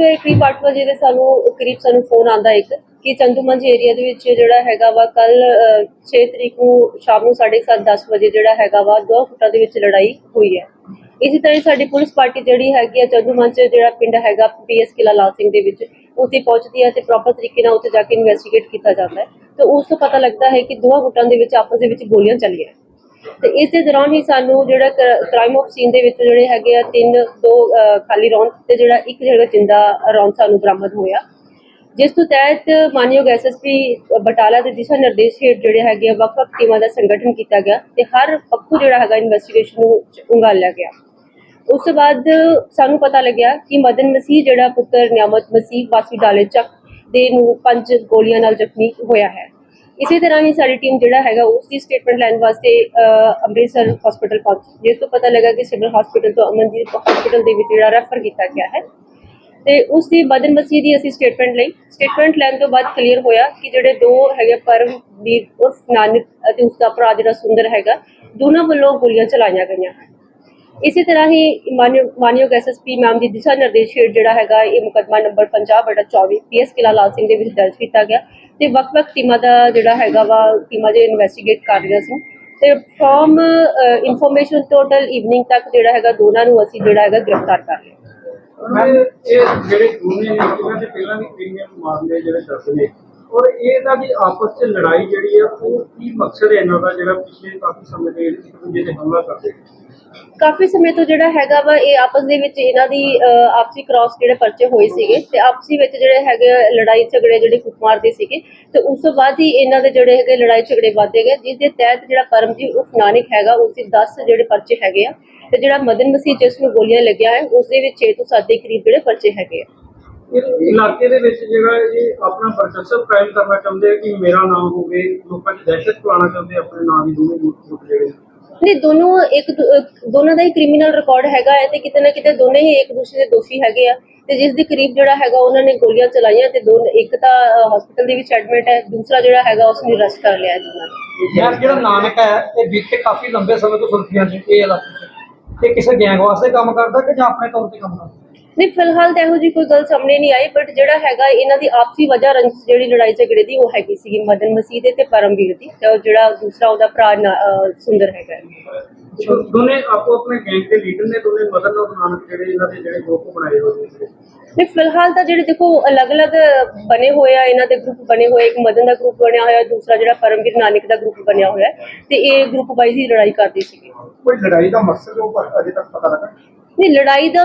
ਸਵੇਰੇ ਕਰੀਬ 8 ਵਜੇ ਦੇ ਸਾਨੂੰ ਕਰੀਬ ਸਾਨੂੰ ਫੋਨ ਆਂਦਾ ਇੱਕ, ਕਿ ਚੰਦੂਮੰਜ ਏਰੀਆ ਦੇ ਵਿੱਚ ਜਿਹੜਾ ਹੈਗਾ ਵਾ ਕੱਲ 6 ਤਰੀਕ ਨੂੰ ਸ਼ਾਮ ਨੂੰ 7:30 10 ਵਜੇ ਜਿਹੜਾ ਹੈਗਾ ਵਾ ਦੋ ਫੁੱਟਾਂ ਦੇ ਵਿੱਚ ਲੜਾਈ ਹੋਈ ਹੈ। ਇਸੇ ਤਰ੍ਹਾਂ ਹੀ ਸਾਡੀ ਪੁਲਿਸ ਪਾਰਟੀ ਜਿਹੜੀ ਹੈਗੀ ਆ ਚੰਦੂਮੰਜ ਜਿਹੜਾ ਪਿੰਡ ਹੈਗਾ ਪੀਐਸ ਕਿਲਾ ਲਾਲ ਸਿੰਘ ਦੇ ਵਿੱਚ ਉੱਥੇ ਪਹੁੰਚਦੀ ਹੈ ਤੇ ਪ੍ਰੋਪਰ ਤਰੀਕੇ ਨਾਲ ਉੱਥੇ ਜਾ ਕੇ ਇਨਵੈਸਟੀਗੇਟ ਕੀਤਾ ਜਾਂਦਾ ਹੈ। ਤੇ ਉਸ ਤੋਂ ਪਤਾ ਲੱਗਦਾ ਹੈ ਕਿ ਦੋਹਾਂ ਗੁੱਟਾਂ ਦੇ ਵਿੱਚ ਆਪਸ ਦੇ ਵਿੱਚ ਗੋਲੀਆਂ ਚੱਲੀਆਂ। ਤੇ ਇਸ ਦੇ ਦੌਰਾਨ ਹੀ ਸਾਨੂੰ ਜਿਹੜਾ ਕ੍ਰਾਈਮ ਆਫ ਸੀਨ ਦੇ ਵਿੱਚ ਜਿਹੜੇ ਹੈਗੇ ਆ ਤਿੰਨ, ਦੋ ਖਾਲੀ ਰੌਂਦ ਤੇ ਜਿਹੜਾ ਇੱਕ ਜਿਹੜਾ ਜਿੰਦਾ ਰੌਂਦ ਸਾਨੂੰ ਬਰਾਮਦ ਹੋਇਆ। ਜਿਸ ਤੋਂ ਤਹਿਤ ਮਾਨਯੋਗ ਐਸਐਸਪੀ ਬਟਾਲਾ ਦੇ ਦਿਸ਼ਾ ਨਿਰਦੇਸ਼ ਹੇਠ ਜਿਹੜੇ ਹੈਗੇ ਆ ਵੱਖ-ਵੱਖ ਟੀਮਾਂ ਦਾ ਸੰਗਠਨ ਕੀਤਾ ਗਿਆ ਤੇ ਹਰ ਪੱਖੂ ਜਿਹੜਾ ਹੈਗਾ ਇਨਵੈਸਟੀਗੇਸ਼ਨ ਨੂੰ ਚ- ਗਿਆ। ਉਸ ਤੋਂ ਬਾਅਦ ਸਾਨੂੰ ਪਤਾ ਲੱਗਿਆ ਕਿ ਮਦਨ ਮਸੀਹ ਜਿਹੜਾ ਪੁੱਤਰ ਨਿਆਮਤ ਮਸੀਹ ਵਾਸੀ ਡਾਲੇ ਚੱਕ ਦੇ ਨੂੰ ਪੰਜ ਗੋਲੀਆਂ ਨਾਲ ਜ਼ਖਮੀ ਹੋਇਆ ਹੈ। ਇਸੇ ਤਰ੍ਹਾਂ ਹੀ ਸਾਡੀ ਟੀਮ ਜਿਹੜਾ ਹੈਗਾ ਉਸ ਦੀ ਸਟੇਟਮੈਂਟ ਲੈਣ ਵਾਸਤੇ ਅੰਮ੍ਰਿਤਸਰ ਹਸਪੀਟਲ ਪਹੁੰਚੀ, ਜਿਸ ਤੋਂ ਪਤਾ ਲੱਗਾ ਕਿ ਸਿਵਲ ਹਸਪੀਟਲ ਤੋਂ ਅਮਨਦੀਪ ਹਸਪੀਟਲ ਦੇ ਵਿੱਚ ਜਿਹੜਾ ਰੈਫਰ ਕੀਤਾ ਗਿਆ ਹੈ। ਤੇ ਉਸ ਦੀ ਬਦਨ ਮਸੀਹ ਦੀ ਅਸੀਂ ਸਟੇਟਮੈਂਟ ਲਈ। ਸਟੇਟਮੈਂਟ ਲੈਣ ਤੋਂ ਬਾਅਦ ਕਲੀਅਰ ਹੋਇਆ ਕਿ ਜਿਹੜੇ ਦੋ ਹੈਗੇ ਪਰਮਵੀਰ ਉਰਫ ਨਾਨਕ ਅਤੇ ਉਸ ਦਾ ਭਰਾ ਜਿਹੜਾ ਸੁੰਦਰ ਹੈਗਾ, ਦੋਨਾਂ ਵੱਲੋਂ ਗੋਲੀਆਂ ਚਲਾਈਆਂ ਗਈਆਂ ਹਨ। ਇਸੇ ਤਰ੍ਹਾਂ ਹੀ ਮਾਨਯੋਗ ਮਾਨਯੋਗ ਐਸਐਸਪੀ ਮੈਮ ਦੀ ਦਿਸ਼ਾ ਨਿਰਦੇਸ਼ ਹੇਠ ਜਿਹੜਾ ਹੈਗਾ ਇਹ ਮੁਕੱਦਮਾ ਨੰਬਰ 50 ਬਟਾ 24 ਪੀਐਸ ਕਿਲਾ ਲਾਲ ਸਿੰਘ ਦੇ ਵਿੱਚ ਦਰਜ ਕੀਤਾ ਗਿਆ ਤੇ ਵੱਖ-ਵੱਖ ਟੀਮਾਂ ਦਾ ਜਿਹੜਾ ਹੈਗਾ ਵਾ ਟੀਮਾਂ ਦੇ ਇਨਵੈਸਟੀਗੇਟ ਕਰ ਰਹੀਆਂ ਸੀ। ਤੇ ਫਰੋਮ ਇਨਫੋਰਮੇਸ਼ਨ ਟੋਟਲ ਈਵਨਿੰਗ ਤੱਕ ਜਿਹੜਾ ਹੈਗਾ ਦੋਨਾਂ ਨੂੰ ਅਸੀਂ ਜਿਹੜਾ ਹੈਗਾ ਗ੍ਰਿਫਤਾਰ ਕਰ ਲਿਆ। ਮੈਂ ਇਹ ਜਿਹੜੇ ਦੋਨੇ ਨੇ ਇਹਨਾਂ ਦੇ ਪਹਿਲਾਂ ਵੀ ਪ੍ਰੀਮੀਅਮ ਮਾਮਲੇ ਜਿਹੜੇ ਦਰਜ ਨੇ ਔਰ ਇਹਦਾ ਦੀ ਆਪਸ ਚ ਲੜਾਈ ਜਿਹੜੀ ਆ, ਉਹ ਕੀ ਮਕਸਦ ਹੈ ਇਹਨਾਂ ਦਾ ਜਿਹੜਾ ਪਿਛਲੇ ਕਾਫੀ ਸਮੇਂ ਦੇ ਇੱਕ ਦੂਜੇ ਤੇ ਹਮਲਾ ਕਰਦੇ ਕਾਫੀ ਸਮੇਂ ਤੋਂ ਜਿਹੜਾ ਹੈਗਾ ਵਾ, ਇਹ ਆਪਸ ਦੇ ਵਿੱਚ ਇਹਨਾਂ ਦੀ ਆਪਸੀ ਕ੍ਰਾਸ ਜਿਹੜੇ ਪਰਚੇ ਹੋਏ ਸੀਗੇ ਤੇ ਆਪਸੀ ਵਿੱਚ ਜਿਹੜੇ ਹੈਗੇ ਲੜਾਈ ਝਗੜੇ ਜਿਹੜੇ ਕੁੱਟਮਾਰ ਦੇ ਸੀਗੇ ਤੇ ਉਸ ਤੋਂ ਬਾਅਦ ਹੀ ਇਹਨਾਂ ਦੇ ਜਿਹੜੇ ਹੈਗੇ ਲੜਾਈ ਝਗੜੇ ਵਧਦੇ ਗਏ ਜਿਸ ਦੇ ਤਹਿਤ ਜਿਹੜਾ ਪਰਮਜੀਤ ਉਰਫ ਨਾਨਕ ਹੈਗਾ, ਉਸ ਦੇ 10 ਜਿਹੜੇ ਪਰਚੇ ਹੈਗੇ ਆ ਤੇ ਜਿਹੜਾ ਮਦਨ ਮਸੀਹ ਜਿਸ ਨੂੰ ਗੋਲੀਆਂ ਲੱਗਿਆ ਹੈ, ਉਸ ਦੇ ਵਿੱਚ 6 ਤੋਂ 7 ਦੇ ਕਰੀਬ ਜਿਹੜੇ ਪਰਚੇ ਹੈਗੇ ਆ। ਇਲਾਕੇ ਦੇ ਵਿੱਚ ਜਿਹੜਾ ਇਹ ਆਪਣਾ ਵਰਚਸਵ ਕਾਇਮ ਕਰਨਾ ਚਾਹੁੰਦੇ ਆ ਕਿ ਮੇਰਾ ਨਾਮ ਹੋਵੇ ਲੋਕਾਂ 'ਚ ਦਹਿਸ਼ਤ ਫੈਲਾਉਣਾ ਚਾਹੁੰਦੇ ਆਪਣੇ ਨਾਂ ਦੀ ਦੋਵੇਂ ਗੁੱਟ ਜਿਹੜੇ ਨੇ। ਦੋਨੋਂ ਇੱਕ ਦੋਨਾਂ ਦਾ ਹੀ ਕ੍ਰਿਮੀਨਲ ਰਿਕਾਰਡ ਹੈਗਾ ਹੈ ਤੇ ਕਿਤੇ ਨਾ ਕਿਤੇ ਦੋਨੇ ਹੀ ਇੱਕ ਦੂਸਰੇ ਦੇ ਦੋਸ਼ੀ ਹੈਗੇ ਆ ਤੇ ਜਿਸ ਦੇ ਕਰੀਬ ਜਿਹੜਾ ਹੈਗਾ ਉਹਨਾਂ ਨੇ ਗੋਲੀਆਂ ਚਲਾਈਆਂ ਤੇ ਦੋ ਇੱਕ ਤਾਂ ਹਸਪੀਟਲ ਦੇ ਵਿੱਚ ਐਡਮਿਟ ਹੈ ਦੂਸਰਾ ਜਿਹੜਾ ਹੈਗਾ ਉਸ ਨੂੰ ਅਰੈਸਟ ਕਰ ਲਿਆ ਨੇ ਯਾਰ ਜਿਹੜਾ ਨਾਨਕ ਹੈ ਇਹ ਬੀਤੇ ਕਾਫੀ ਲੰਬੇ ਸਮੇਂ ਤੋਂ ਸੁਰਖੀਆਂ 'ਚ ਇਹ ਇਲਾਕੇ 'ਚ। ਇਹ ਕਿਸੇ ਗੈਂਗ ਵਾਸਤੇ ਕੰਮ ਕਰਦਾ ਕਿ ਜਾਂ ਆਪਣੇ ਤੌਰ ਤੇ ਕੰਮ ਕਰਦਾ? ਨਹੀਂ ਫਿਲਹਾਲ ਤਾਂ ਇਹੋ ਜੀ ਕੋਈ ਗੱਲ ਸਾਹਮਣੇ ਨਹੀਂ ਆਈ ਬਟ ਜਿਹੜਾ ਹੈਗਾ ਇਹਨਾਂ ਦੀ ਆਪਸੀ ਵਜ੍ਹਾ ਰੰਜਿਸ਼ ਜਿਹੜੀ ਲੜਾਈ ਝਗੜੇ ਦੀ ਉਹ ਹੈਗੀ ਸੀਗੀ ਮਦਨ ਮਸੀਹ ਦੇ ਤੇ ਪਰਮਵੀਰ ਦੀ ਤੇ ਉਹ ਜਿਹੜਾ ਦੂਸਰਾ ਉਹਦਾ ਭਰਾ ਸੁੰਦਰ ਹੈਗਾ ਦੋਨੇ ਆਪੋ ਆਪਣੇ ਗੈਂਗ ਦੇ ਲੀਡਰ ਨੇ ਦੋਨੇ ਮਦਨ ਔਰ ਨਾਨਕ ਜਿਹੜੇ ਇਹਨਾਂ ਦੇ ਜਿਹੜੇ ਗਰੁੱਪ ਬਣਾਏ ਹੋਏ ਨੇ ਨਹੀਂ ਫਿਲਹਾਲ ਤਾਂ ਜਿਹੜੇ ਦੇਖੋ ਅਲੱਗ-ਅਲੱਗ ਬਣੇ ਹੋਏ ਆ ਇਹਨਾਂ ਦੇ ਗਰੁੱਪ ਬਣੇ ਹੋਏ ਇੱਕ ਮਦਨ ਦਾ ਗਰੁੱਪ ਬਣਿਆ ਹੋਇਆ ਦੂਸਰਾ ਜਿਹੜਾ ਪਰਮਵੀਰ ਨਾਨਕ ਦਾ ਗਰੁੱਪ ਬਣਿਆ ਹੋਇਆ ਤੇ ਇਹ ਗਰੁੱਪ ਵਾਈਜ਼ ਹੀ ਲੜਾਈ ਕਰਦੇ ਸੀਗੇ। ਕੋਈ ਲੜਾਈ ਦਾ ਮਕਸਦ ਉਹ ਅਜੇ ਤੱਕ ਪਤਾ ਲੱਗਾ? ਨਹੀਂ ਲੜਾਈ ਦਾ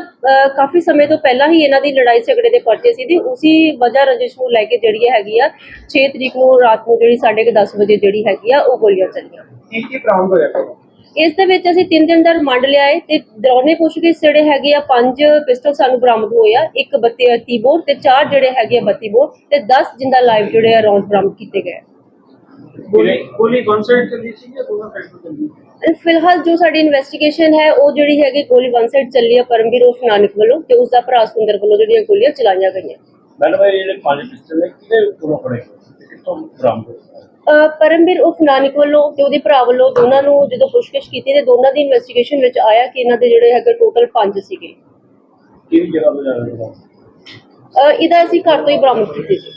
ਕਾਫੀ ਸਮੇਂ ਤੋਂ ਪਹਿਲਾਂ ਹੀ ਇਹਨਾਂ ਦੀ ਲੜਾਈ ਝਗੜੇ ਦੇ ਪਰਚੇ ਸੀ ਤੇ ਉਸੇ ਵਜ੍ਹਾ ਰੰਜਿਸ਼ ਨੂੰ ਲੈ ਕੇ ਜਿਹੜੀ ਹੈਗੀ ਆ 6 ਤਰੀਕ ਨੂੰ ਰਾਤ ਨੂੰ ਜਿਹੜੀ 10:30 ਵਜੇ ਜਿਹੜੀ ਹੈਗੀ ਆ ਉਹ ਗੋਲੀਆਂ ਚੱਲੀਆਂ ਕੀ ਕੀ ਬਰਾਮਦ ਹੋਇਆ ਇਸ ਦੇ ਵਿੱਚ ਅਸੀਂ 3 ਦਿਨ ਦਾ ਰਿਮਾਂਡ ਲਿਆ ਹੈ ਤੇ ਦੌਰਾਨੇ ਪੁੱਛਗਿੱਛ ਜਿਹੜੇ ਹੈਗੇ ਆ ਪੰਜ ਪਿਸਟਲ ਸਾਨੂੰ ਬਰਾਮਦ ਹੋਏ ਆ ਇੱਕ 32 30 ਬੋਰ ਤੇ ਚਾਰ ਜਿਹੜੇ ਹੈਗੇ ਆ 32 ਬੋਰ ਤੇ 10 ਜਿੰਦਾ ਲਾਈਵ ਜਿਹੜੇ ਆ ਰੌਂਡ ਬਰਾਮਦ ਕੀਤੇ ਗਏ। ਗੋਲੀ ਗੋਲੀ ਵਨ ਸਾਈਡ ਚੱਲੀ ਸੀ ਜਾਂ ਦੋਨਾਂ ਸਾਈਡ ਤੋਂ ਚੱਲੀ ਤੇ ਫਿਲਹਾਲ ਜੋ ਸਾਡੀ ਇਨਵੈਸਟੀਗੇਸ਼ਨ ਹੈ ਉਹ ਜਿਹੜੀ ਹੈਗੀ ਗੋਲੀ ਵਨ ਸਾਈਡ ਚੱਲੀ ਆ ਪਰਮਵੀਰ ਉਰਫ ਨਾਨਕ ਵੱਲੋਂ ਤੇ ਉਸ ਦਾ ਭਰਾ ਸੁੰਦਰ ਵੱਲੋਂ ਜਿਹੜੀਆਂ ਗੋਲੀਆਂ ਚਲਾਈਆਂ ਗਈਆਂ। ਮੈਡਮ ਇਹ ਜਿਹੜੇ ਪੰਜ ਪਿਸਟਲ ਨੇ ਕਿਹਦੇ ਕੋਲੋਂ ਫੜੇ? ਹੋਏ? ਤੇ ਕਿੱਥੋਂ ਬਰਾਮਦ ਹੋਏ? ਅਹ ਪਰਮਵੀਰ ਉਰਫ ਨਾਨਕ ਵੱਲੋਂ ਤੇ ਉਹਦੇ ਭਰਾ ਵੱਲੋਂ ਦੋਨਾਂ ਨੂੰ ਜਦੋਂ ਪੁੱਛਗਿੱਛ ਕੀਤੀ ਤੇ ਦੋਨਾਂ ਦੀ ਇਨਵੈਸਟੀਗੇਸ਼ਨ ਵਿੱਚ ਆਇਆ ਕਿ ਇਹਨਾਂ ਦੇ ਜਿਹੜੇ ਹੈਗੇ ਟੋਟਲ 5 ਸੀਗੇ। ਕਿਹੜੀ ਜਗ੍ਹਾ ਤੋਂ ਜਾ ਰਹੇ ਹੋ ਅਹ ਇਹਦਾ ਅਸੀਂ ਘਰ ਤੋਂ ਹੀ ਬਰਾਮਦ ਕੀਤੇ ਸੀ।